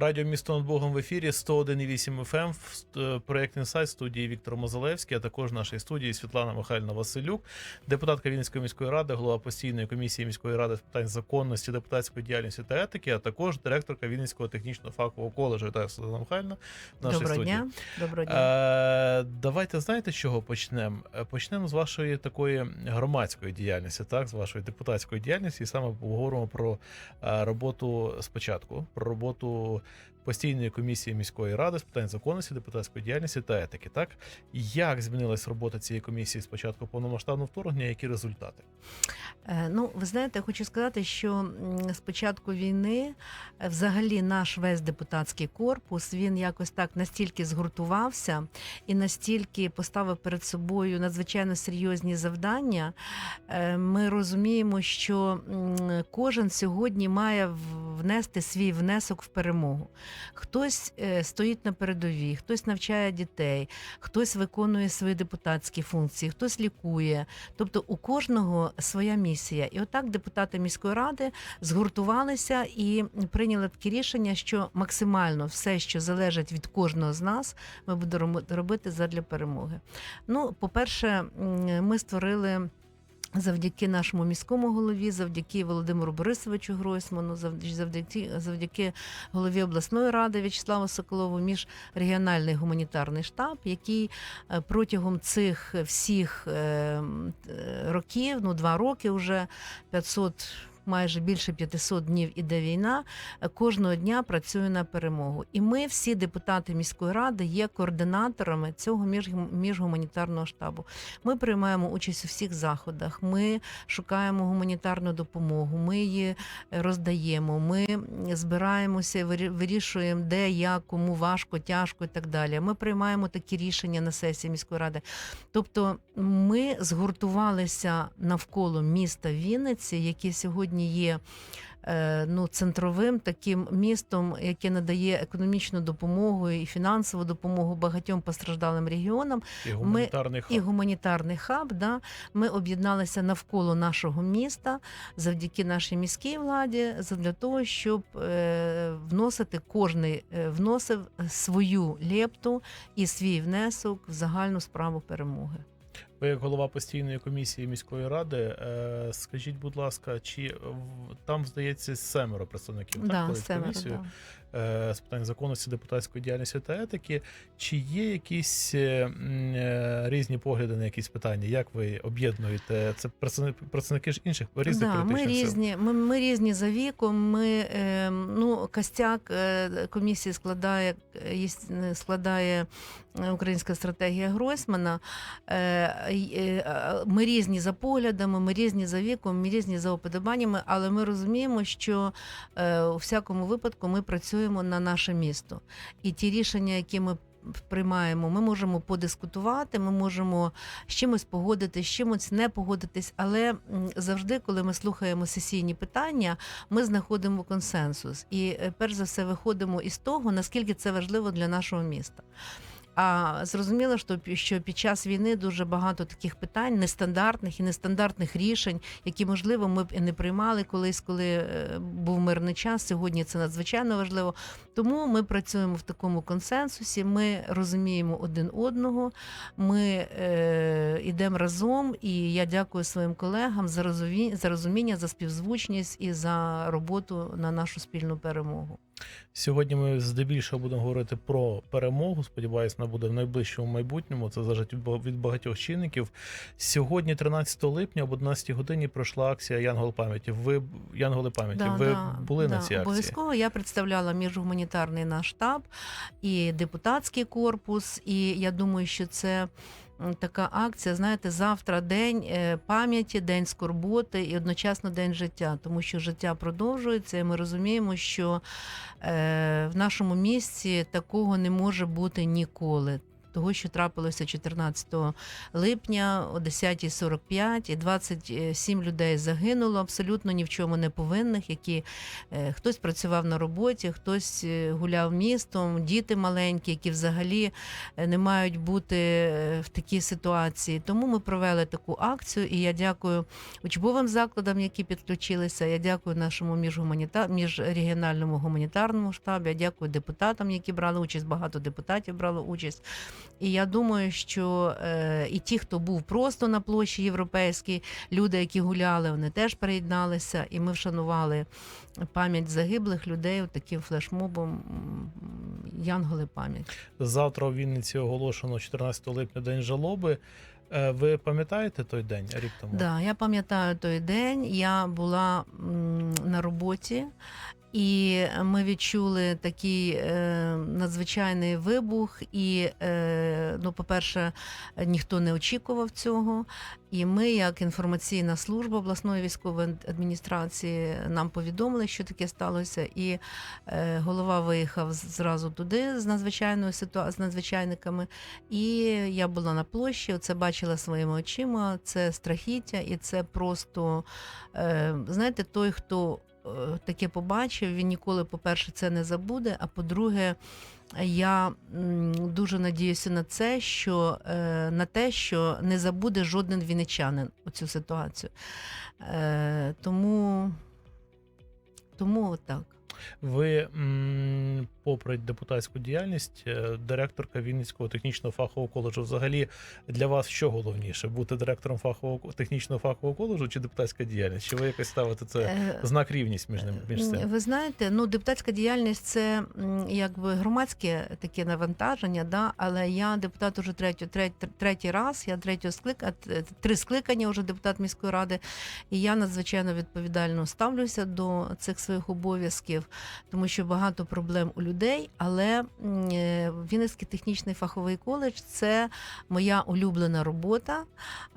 Радіо місто над Богом в ефірі 101,8 FM, ст- е, проєкт «Інсайт» студії Віктор Мозалевський, а також в нашій студії Світлана Михайлівна Василюк, депутатка Вінницької міської ради, голова постійної комісії міської ради з питань законності, депутатської діяльності та етики, а також директорка Вінницького технічного фахового коледжу. Вітаю, Світлана Михайлівна. в нашій Доброго студії. дня. Доброго дня. Е, давайте знаєте, з чого почнемо? Е, Почнемо з вашої такої громадської діяльності, так, з вашої депутатської діяльності, і саме поговоримо про роботу спочатку, про роботу постійної комісії міської ради з питань законності, депутатської діяльності та етики. Так як змінилась робота цієї комісії з початку повномасштабного вторгнення? Які результати? Е, Ну, ви знаєте, хочу сказати, що з початку війни е, взагалі наш весь депутатський корпус він якось так настільки згуртувався і настільки поставив перед собою надзвичайно серйозні завдання. Е, Ми розуміємо, що кожен сьогодні має внести свій внесок в перемогу. Хтось е, стоїть на передовій, хтось навчає дітей, хтось виконує свої депутатські функції, хтось лікує. Тобто у кожного своя місія. І отак депутати міської ради згуртувалися і прийняли таке рішення, що максимально все, що залежить від кожного з нас, ми будемо робити задля перемоги. Ну, по-перше, ми створили. Завдяки нашому міському голові, завдяки Володимиру Борисовичу Гройсману, завдяки, завдяки, голові обласної ради В'ячеславу Соколову, міжрегіональний гуманітарний штаб, який е, протягом цих всіх е, е, років, ну два роки вже 500 Майже більше 500 днів іде війна. е, Кожного дня працює на перемогу. І ми, всі депутати міської ради, є координаторами цього міжгуманітарного штабу. Ми приймаємо участь у всіх заходах. Ми шукаємо гуманітарну допомогу. Ми її роздаємо. Ми збираємося, вирішуємо, де, як, кому важко, тяжко і так далі. Ми приймаємо такі рішення на сесії міської ради. Тобто, ми згуртувалися навколо міста Вінниці, яке сьогодні є. е, Ну, центровим таким містом, яке надає економічну допомогу і фінансову допомогу багатьом постраждалим регіонам, І гуманітарний хаб. і гуманітарний хаб. Да, ми об'єдналися навколо нашого міста завдяки нашій міській владі, для того, щоб е, вносити кожний е, вносив свою лепту і свій внесок в загальну справу перемоги. Ви як голова постійної комісії міської ради, е, скажіть, будь ласка, чи там здається семеро представників Да, так, семеро, комісію? да. Е, з питань законності, депутатської діяльності та етики. Чи є якісь е, е, різні погляди на якісь питання? Як ви об'єднуєте? Це представники ж інших різних Да, ми різні, ми, ми різні за віком. Ми ну костяк комісії складає складає українська стратегія Гройсмана. Ми різні за поглядами, ми різні за віком, ми різні за уподобаннями, але ми розуміємо, що у всякому випадку ми працюємо на наше місто. І ті рішення, які ми приймаємо, ми можемо подискутувати, ми можемо з чимось погодитись, з чимось не погодитись. Але завжди, коли ми слухаємо сесійні питання, ми знаходимо консенсус. І е, перш за все виходимо із того, наскільки це важливо для нашого міста. А зрозуміло, що що під час війни дуже багато таких питань, нестандартних і нестандартних рішень, які можливо ми б і не приймали колись, коли е, був мирний час. Сьогодні це надзвичайно важливо. Тому ми працюємо в такому консенсусі. Ми розуміємо один одного. Ми е, йдемо разом, і я дякую своїм колегам за розуміння, за розуміння, за співзвучність і за роботу на нашу спільну перемогу. Сьогодні ми здебільшого будемо говорити про перемогу. Сподіваюсь, вона буде в найближчому майбутньому. Це залежить від ба- багатьох чинників. Сьогодні, 13 липня, об 11 годині пройшла акція Янгол пам'яті. Ви Янголи пам'яті. ви були на цій акції? Обов'язково я представляла міжгуманітарний наш штаб і депутатський корпус. І я думаю, що це така акція. Знаєте, завтра день е, пам'яті, день скорботи і одночасно день життя, тому що життя продовжується, і ми розуміємо, що е, в нашому місці такого не може бути ніколи. Того, що трапилося 14 липня о 10.45, і 27 людей загинуло абсолютно ні в чому не повинних, які е, хтось працював на роботі, хтось е, гуляв містом, діти маленькі, які взагалі е, не мають бути в такій ситуації. Тому ми провели таку акцію, і я дякую учбовим закладам, які підключилися. Я дякую нашому міжгуманіта... міжрегіональному гуманітарному штабі. Я дякую депутатам, які брали участь. Багато депутатів брало участь. І я думаю, що е, і ті, хто був просто на площі європейській, люди, які гуляли, вони теж приєдналися, і ми вшанували пам'ять загиблих людей таким флешмобом Янголи пам'ять. Завтра у Вінниці оголошено 14 липня день жалоби. Е, Ви пам'ятаєте той день рік тому? Да, я пам'ятаю той день. Я була на роботі, і ми відчули такий е, надзвичайний вибух. І, е, ну, по-перше, ніхто не очікував цього. І ми, як інформаційна служба обласної військової адміністрації, нам повідомили, що таке сталося. І е, голова виїхав зразу туди з надзвичайною ситуацією, з надзвичайниками. І я була на площі, це бачила своїми очима. Це страхіття, і це просто е, знаєте, той, хто таке побачив, він ніколи, по-перше, це не забуде. А по-друге, я дуже надіюся на це, що е, на те, що не забуде жоден віничанин цю ситуацію. Е, тому, тому так. Ви, попри депутатську діяльність, е, директорка Вінницького технічного фахового коледжу. Взагалі для вас що головніше? Бути директором фахового технічного фахового коледжу чи депутатська діяльність? Чи ви якось ставите це Е, знак рівність між ним між цим? Ви знаєте, ну депутатська діяльність це якби громадське таке навантаження, да, але я депутат уже третій, третій, третій раз, я третього склика, три скликання вже депутат міської ради, і я надзвичайно відповідально ставлюся до цих своїх обов'язків, тому що багато проблем у людей. Але м, е, Вінницький технічний фаховий коледж це моя улюблена робота.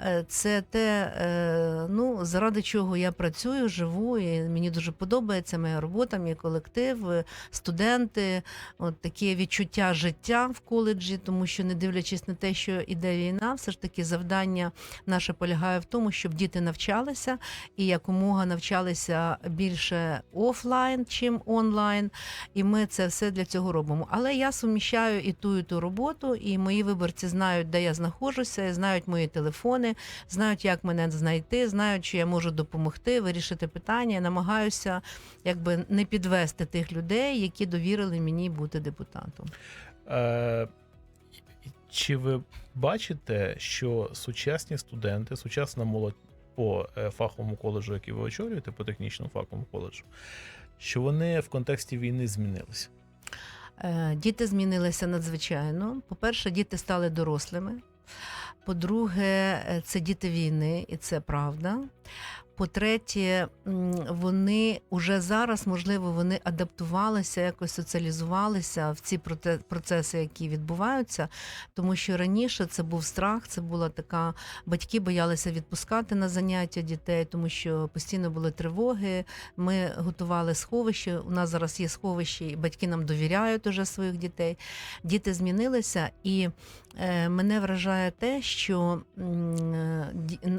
Е, Це те, е, ну, заради чого я працюю, живу, і мені дуже подобається моя робота, мій колектив, студенти, от таке відчуття життя в коледжі, тому що, не дивлячись на те, що іде війна, все ж таки завдання наше полягає в тому, щоб діти навчалися і якомога навчалися більше офлайн, чим онлайн. І ми це все для цього робимо. Але я суміщаю і ту, і ту роботу, і мої виборці знають, де я знаходжуся, знають мої телефони, знають, як мене знайти, знають, що я можу допомогти, вирішити питання. Я намагаюся якби не підвести тих людей, які довірили мені бути депутатом. Е, чи ви бачите, що сучасні студенти, сучасна молодь по е, фаховому коледжу, який ви очолюєте, по технічному фаховому коледжу, що вони в контексті війни змінилися? Е, Діти змінилися надзвичайно. По-перше, діти стали дорослими. По-друге, е, це діти війни, і це правда. По-третє, вони уже зараз, можливо, вони адаптувалися, якось соціалізувалися в ці процеси, які відбуваються, тому що раніше це був страх, це була така. Батьки боялися відпускати на заняття дітей, тому що постійно були тривоги. Ми готували сховище. У нас зараз є сховище, і батьки нам довіряють уже своїх дітей. Діти змінилися, і е, мене вражає те, що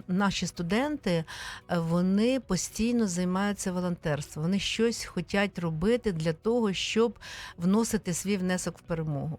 наші студенти е, вони постійно займаються волонтерством. Вони щось хочуть робити для того, щоб вносити свій внесок в перемогу.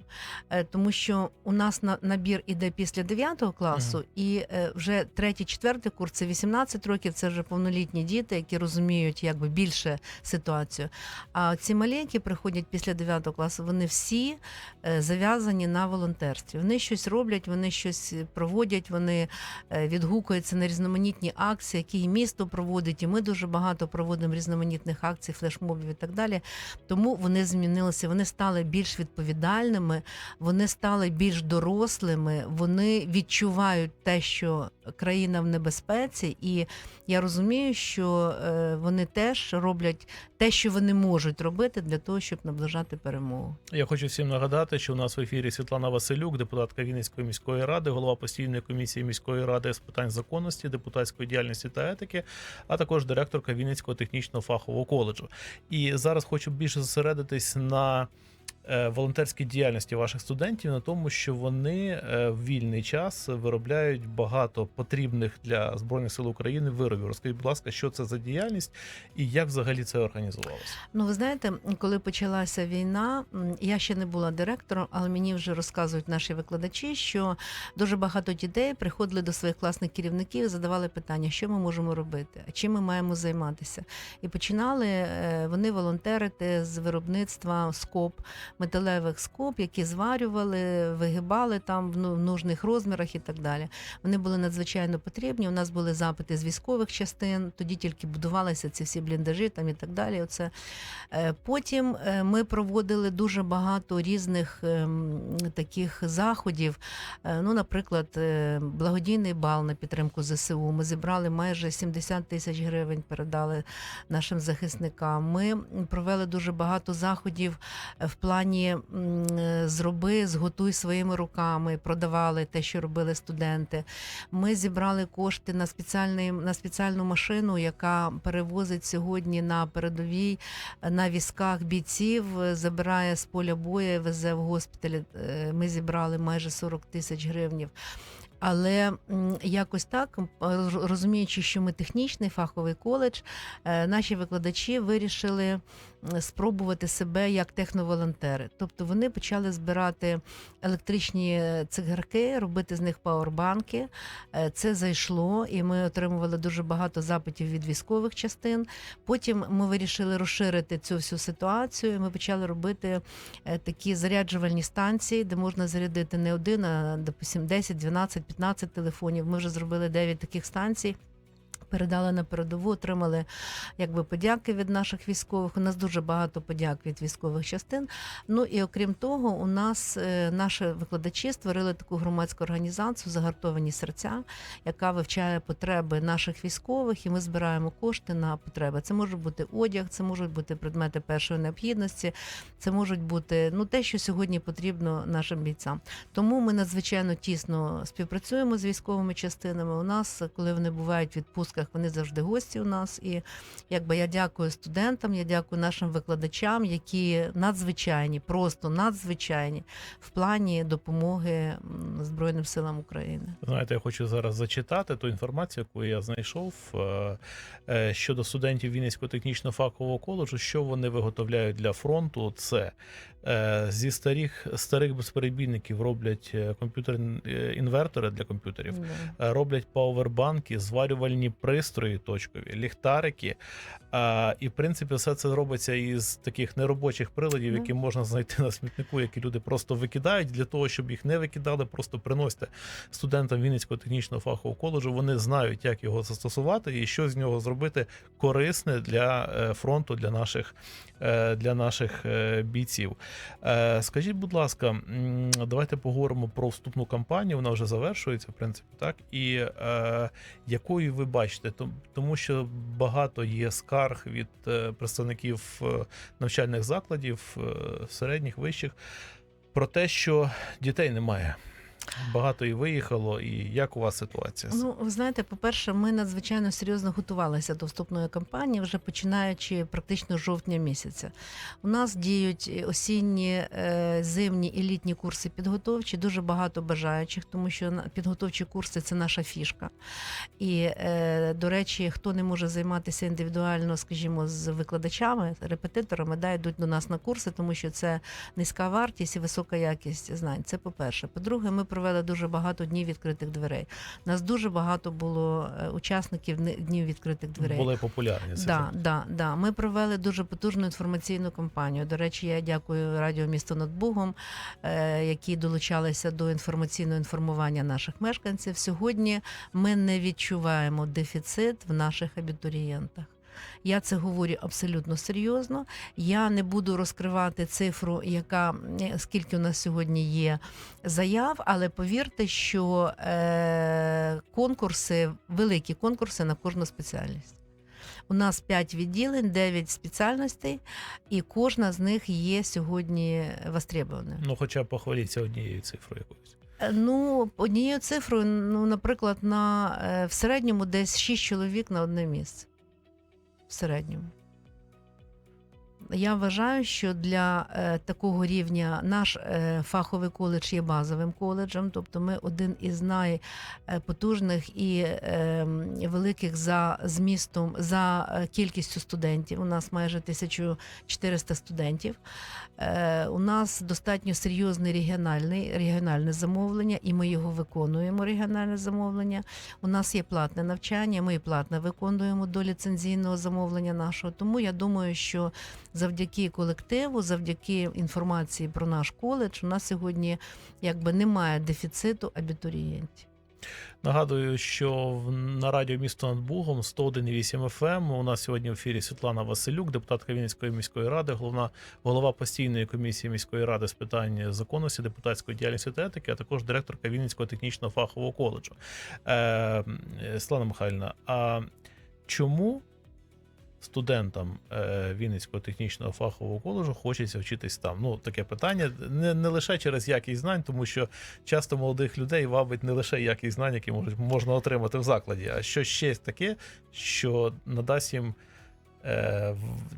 Е, Тому що у нас на набір іде після 9 класу, Мгм. і е, вже третій, четвертий курс це 18 років. Це вже повнолітні діти, які розуміють якби більше ситуацію. А ці малі, які приходять після 9 класу, вони всі е, зав'язані на волонтерстві. Вони щось роблять, вони щось проводять, вони відгукуються на різноманітні акції, які і місто проводить, і ми дуже багато проводимо різноманітних акцій, флешмобів і так далі. Тому вони змінилися, вони стали більш відповідальними, вони стали більш дорослими, вони відчувають те, що країна в небезпеці, і я розумію, що е, вони теж роблять те, що вони можуть робити для того, щоб наближати перемогу. Я хочу всім нагадати, що у нас в ефірі Світлана Василюк, депутатка Вінницької міської ради, голова постійної комісії міської ради з питань законності, депутатської діяльності та етики, а також директорка Вінницького технічного фахового коледжу. І зараз хочу більше зосередитись на волонтерській діяльності ваших студентів на тому, що вони е, в вільний час виробляють багато потрібних для збройних сил України виробів. Розкажіть, будь ласка, що це за діяльність і як взагалі це організувалося? Ну, ви знаєте, коли почалася війна, я ще не була директором, але мені вже розказують наші викладачі, що дуже багато дітей приходили до своїх класних керівників задавали питання, що ми можемо робити, чим ми маємо займатися. І починали е, вони волонтерити з виробництва скоб, металевих скоб, які зварювали, вигибали там в ну- нужних розмірах і так далі. Вони були надзвичайно потрібні. У нас були запити з військових частин, тоді тільки будувалися ці всі бліндажі там і так далі. Оце. Е, Потім е, ми проводили дуже багато різних ем, таких заходів. Е, Ну, наприклад, благодійний бал на підтримку ЗСУ. Ми зібрали майже 70 тисяч гривень, передали нашим захисникам. Ми провели дуже багато заходів в плані м, е, зроби, зготуй своїми руками, продавали те, що робили студенти. Ми зібрали кошти на спеціальний на спеціальну машину, яка перевозить сьогодні на передовій е, на візках бійців, е, забирає з поля бою, везе в госпіталі. Ми зібрали майже 40 тисяч гривнів. Але якось так, розуміючи, що ми технічний фаховий коледж, наші викладачі вирішили спробувати себе як техноволонтери. Тобто вони почали збирати електричні цигарки, робити з них пауербанки. Е, Це зайшло, і ми отримували дуже багато запитів від військових частин. Потім ми вирішили розширити цю всю ситуацію. Ми почали робити е, такі заряджувальні станції, де можна зарядити не один, а допустим, 10, 12, 15 телефонів. Ми вже зробили 9 таких станцій. Передали на передову, отримали якби подяки від наших військових. У нас дуже багато подяк від військових частин. Ну і окрім того, у нас е, наші викладачі створили таку громадську організацію Загартовані серця, яка вивчає потреби наших військових, і ми збираємо кошти на потреби. Це може бути одяг, це можуть бути предмети першої необхідності, це можуть бути ну те, що сьогодні потрібно нашим бійцям. Тому ми надзвичайно тісно співпрацюємо з військовими частинами. У нас, коли вони бувають в вони завжди гості у нас. І якби я дякую студентам, я дякую нашим викладачам, які надзвичайні, просто надзвичайні в плані допомоги Збройним силам України. Знаєте, я хочу зараз зачитати ту інформацію, яку я знайшов е, е, щодо студентів Вінницького технічного фахового коледжу, що вони виготовляють для фронту. Це зі старих старих безперебійників роблять е, комп'ютерні е, інвертори для комп'ютерів. Да. Е, роблять пауербанки, зварювальні пристрої точкові, ліхтарики. І в принципі, все це робиться із таких неробочих приладів, Ну. які можна знайти на смітнику, які люди просто викидають. Для того, щоб їх не викидали, просто приносите студентам Вінницького технічного фахового коледжу. Вони знають, як його застосувати і що з нього зробити корисне для е, фронту, для наших, е, для наших е, бійців. Е, Скажіть, будь ласка, давайте поговоримо про вступну кампанію. Вона вже завершується, в принципі, так і е, якою ви бачите, тому що багато є скарг від е, представників е, навчальних закладів, середніх, вищих, про те, що дітей немає. Багато і виїхало, і як у вас ситуація? Ну, ви знаєте, по-перше, ми надзвичайно серйозно готувалися до вступної кампанії, вже починаючи практично жовтня місяця. У нас діють осінні, е, зимні і літні курси підготовчі, дуже багато бажаючих, тому що підготовчі курси це наша фішка. І, е, до речі, хто не може займатися індивідуально, скажімо, з викладачами, репетиторами, да, йдуть до нас на курси, тому що це низька вартість і висока якість знань. Це по-перше. По-друге, ми провели дуже багато днів відкритих дверей. У нас дуже багато було е, учасників днів відкритих дверей. Були популярні. це Да, да, да. Ми провели дуже потужну інформаційну кампанію. До речі, я дякую радіо місто над Бугом, е, які долучалися до інформаційного інформування наших мешканців. Сьогодні ми не відчуваємо дефіцит в наших абітурієнтах. Я це говорю абсолютно серйозно. Я не буду розкривати цифру, яка е, скільки у нас сьогодні є заяв, але повірте, що е, конкурси, великі конкурси на кожну спеціальність. У нас 5 відділень, 9 спеціальностей, і кожна з них є сьогодні востребованою. Ну, хоча б похваліться однією цифрою якоюсь. Е, Ну, однією цифрою, ну, наприклад, на, е, в середньому десь 6 чоловік на одне місце. В середньому. Я вважаю, що для е, такого рівня наш е, фаховий коледж є базовим коледжем, тобто ми один із найпотужних і е, великих за змістом за е, кількістю студентів. У нас майже 1400 студентів. У нас достатньо серйозне регіональне, регіональне замовлення, і ми його виконуємо. Регіональне замовлення. У нас є платне навчання, ми і платне виконуємо до ліцензійного замовлення нашого. Тому я думаю, що завдяки колективу, завдяки інформації про наш коледж, у нас сьогодні якби немає дефіциту абітурієнтів. Нагадую, що на радіо місто над Бугом 101,8 FM. У нас сьогодні в ефірі Світлана Василюк, депутатка Вінницької міської ради, головна голова постійної комісії міської ради з питань законності, депутатської діяльності та етики, а також директорка Вінницького технічного фахового коледжу. Е, Світлана Михайлівна, а чому студентам е, Вінницького технічного фахового коледжу хочеться вчитись там? Ну, таке питання не, не лише через якість знань, тому що часто молодих людей вабить не лише якість знань, які можуть, можна отримати в закладі, а що ще таке, що надасть їм е,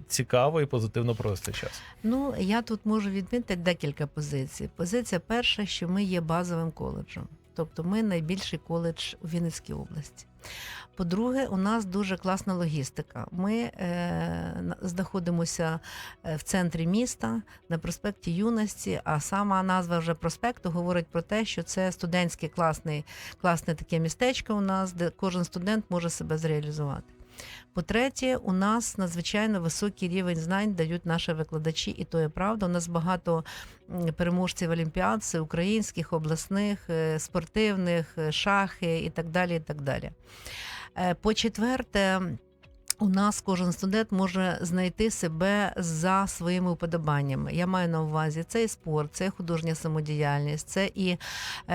цікаво і позитивно провести час. Ну я тут можу відмітити декілька позицій. Позиція перша, що ми є базовим коледжем, тобто ми найбільший коледж у Вінницькій області. По-друге, у нас дуже класна логістика. Ми е, знаходимося е, в центрі міста на проспекті Юності. А сама назва вже проспекту говорить про те, що це студентське класне, класне таке містечко у нас, де кожен студент може себе зреалізувати. По-третє, у нас надзвичайно високий рівень знань дають наші викладачі, і то є правда. У нас багато переможців олімпіад, це українських, обласних, е, спортивних, е, шахи і так далі. І так далі. Е, По-четверте, у нас кожен студент може знайти себе за своїми вподобаннями. Я маю на увазі це і спорт, це і художня самодіяльність, це і е,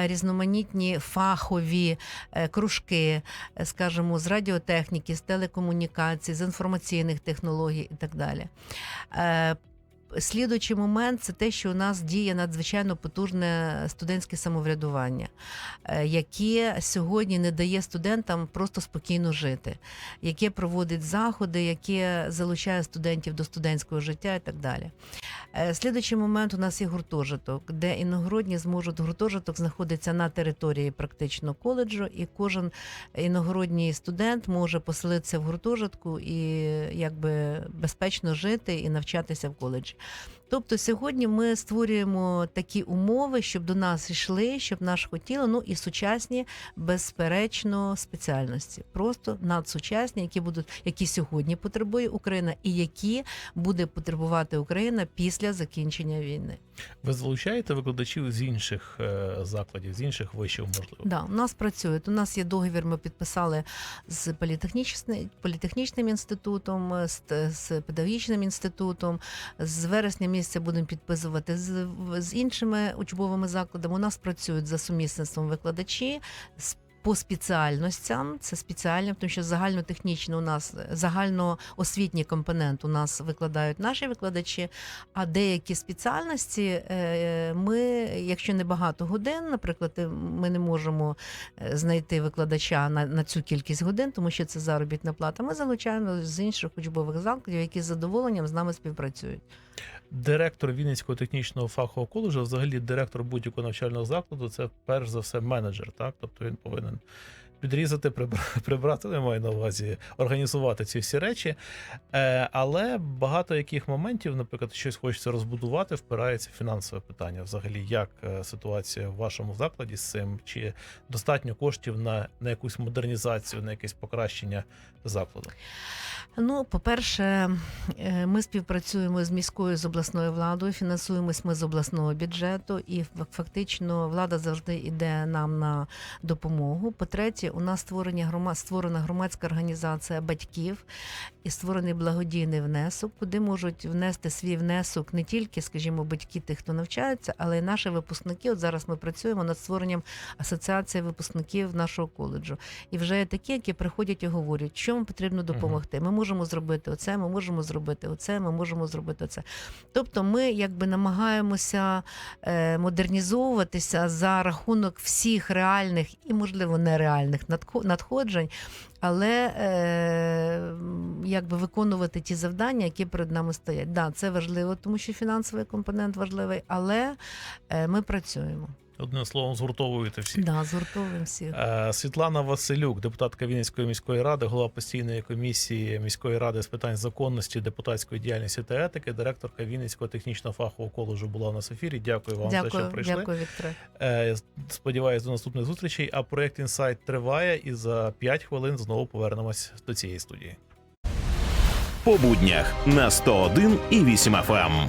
різноманітні фахові е, кружки, е, скажімо, з радіотехніки, з телекомунікацій, з інформаційних технологій і так далі. Слідуючий момент це те, що у нас діє надзвичайно потужне студентське самоврядування, е, яке сьогодні не дає студентам просто спокійно жити, яке проводить заходи, яке залучає студентів до студентського життя і так далі. Е, Слідуючий момент у нас є гуртожиток, де іногородні зможуть гуртожиток знаходиться на території практично коледжу, і кожен іногородній студент може поселитися в гуртожитку і якби безпечно жити і навчатися в коледжі. Тобто сьогодні ми створюємо такі умови, щоб до нас йшли, щоб наш хотіли, ну і сучасні, безперечно, спеціальності, просто надсучасні, які будуть, які сьогодні потребує Україна, і які буде потребувати Україна після закінчення війни. Ви залучаєте викладачів з інших е, закладів, з інших вишів, можливо? Да, у нас працюють. У нас є договір. Ми підписали з політехнічним, політехнічним інститутом, з, з педагогічним інститутом. З вересня місяця будемо підписувати з, з іншими учбовими закладами. У нас працюють за сумісництвом викладачі. з по спеціальностям це спеціально, тому що загальнотехнічно у нас загальноосвітній компонент у нас викладають наші викладачі. А деякі спеціальності е, ми, якщо не багато годин, наприклад, ми не можемо е, знайти викладача на, на цю кількість годин, тому що це заробітна плата. Ми залучаємо з інших учбових закладів, які з задоволенням з нами співпрацюють. Директор Вінницького технічного фахового коледжу, взагалі директор будь-якого навчального закладу, це перш за все менеджер, так? Тобто він повинен підрізати, прибра- прибрати, не маю на увазі, організувати ці всі речі. Е, але багато яких моментів, наприклад, щось хочеться розбудувати, впирається в фінансове питання. Взагалі, як е, ситуація в вашому закладі з цим? Чи достатньо коштів на, на якусь модернізацію, на якесь покращення закладу? Ну, по-перше, е, ми співпрацюємо з міською з обласною владою, фінансуємось ми з обласного бюджету, і фактично влада завжди йде нам на допомогу. По-третє, у нас створення грома... створена громадська організація батьків і створений благодійний внесок, куди можуть внести свій внесок не тільки, скажімо, батьки тих, хто навчається, але й наші випускники. От зараз ми працюємо над створенням асоціації випускників нашого коледжу. І вже є такі, які приходять і говорять, що вам потрібно допомогти. Ми можемо зробити оце, ми можемо зробити оце, ми можемо зробити оце. Тобто, ми якби намагаємося е, модернізовуватися за рахунок всіх реальних і, можливо, нереальних надходжень, але е, якби виконувати ті завдання, які перед нами стоять. Да, це важливо, тому що фінансовий компонент важливий, але е, ми працюємо. Одним словом, згуртовуєте всіх. Да, згуртовуємо всіх. Е, Світлана Василюк, депутатка Вінницької міської ради, голова постійної комісії міської ради з питань законності, депутатської діяльності та етики, директорка Вінницького технічного фахового коледжу була у нас в ефірі. Дякую вам за те, що прийшли. дякую, Вікторе. Е, Сподіваюсь, до наступних зустрічей. А проект інсайт триває, і за 5 хвилин знову повернемось до цієї студії. По буднях на 101 і 8 FM.